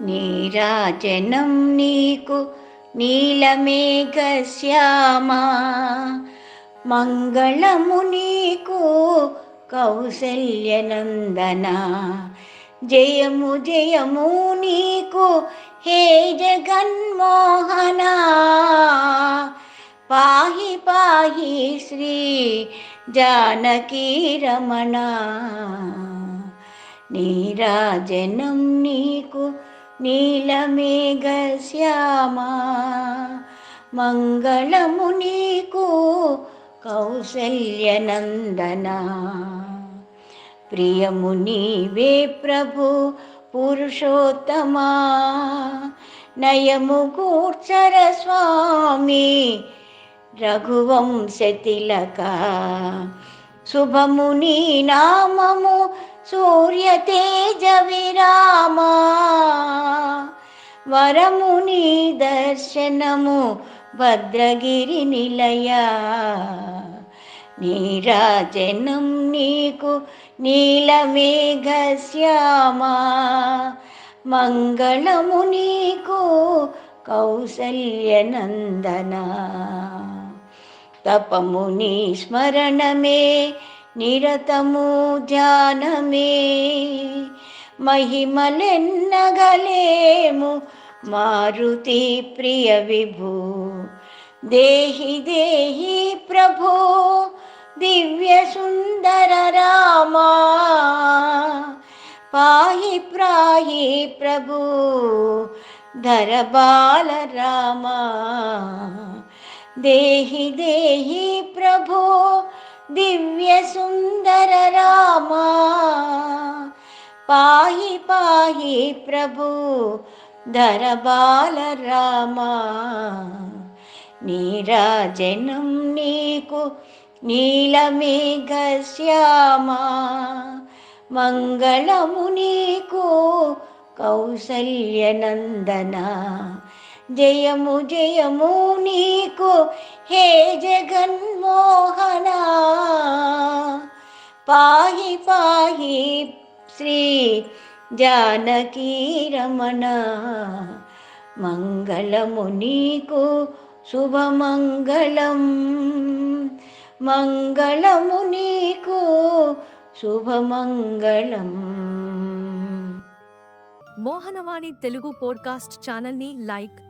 నీరాజనం నీకు నీలమేఘశ్యామా. మంగళము నీకు కౌసల్యనందన. జయము జయము నీకు హే జగన్మోహన. పాహి పాహి శ్రీ జానకీ రమణ. నీరాజనం నీకు నీలమేఘశ్యామా మంగళము నీకు కౌసల్యనందన. ప్రియము నీవే ప్రభు పురుషోత్తమా నయము కూర్చర స్వామి రఘువంశతిలక. శుభము నీ నామము సూర్య తేజ విరామా. వరము నీ దర్శనము భద్రగిరి నిలయ. నీరాజనం నీకు నీలమేఘశ్యామా మంగళము నీకు కౌసల్యనందనా తపము నీ స్మరణమే నిరతము ధ్యానమే మహిమలెన్నగలేము మారుతి ప్రియ విభూ. దేహి దేహి ప్రభో దివ్య సుందర రామా. పాహి ప్రాహి ప్రభు ధర బాల రామా. దేహి దేహి ప్రభో దివ్య సుందర రామా. పాహి పాహి ప్రభు దరబాల రామా. నీరాజనం నీకు నీలమేఘ శ్యామా మంగళము నీకు కౌసల్యనందనా. జయము జయము నీకు. హే జగన్మోహన. పాహి పాహి శ్రీ జానకీ రమణ. మంగళము నీకు శుభమంగళం. మంగళము నీకు శుభమంగళం. మోహనవాణి తెలుగు పోడ్కాస్ట్ ఛానల్ని లైక్